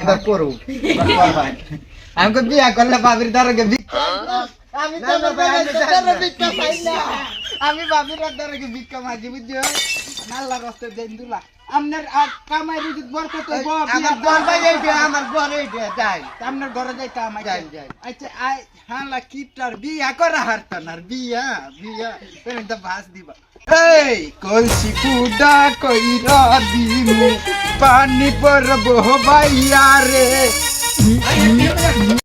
এবার করো আমাকে বিয়া করলে বাবির দ্বারকে ভিক্ষা আমি তো বাবির দ্বারে। ভিক্ষা পাই না। আমি বাবির দ্বারকে ভিক্ষা মাগি বুঝছ? আল্লাহ রস্তে দেন দুলা। আপনার আর কামাই রুজি বরকত হইব আমার ঘর ভাই এইটা আমার ঘর এইটা যাই। আপনার ঘরে যাইতে আমার যাই, যাই। আচ্ছা আই হালা কিপটার বিয়া করা হারতান বিয়া বিয়া। তুমি তো ভাস দিবা। এই কলসি কুডা কইরা দিমু। পানি পরব ভাইয়া রে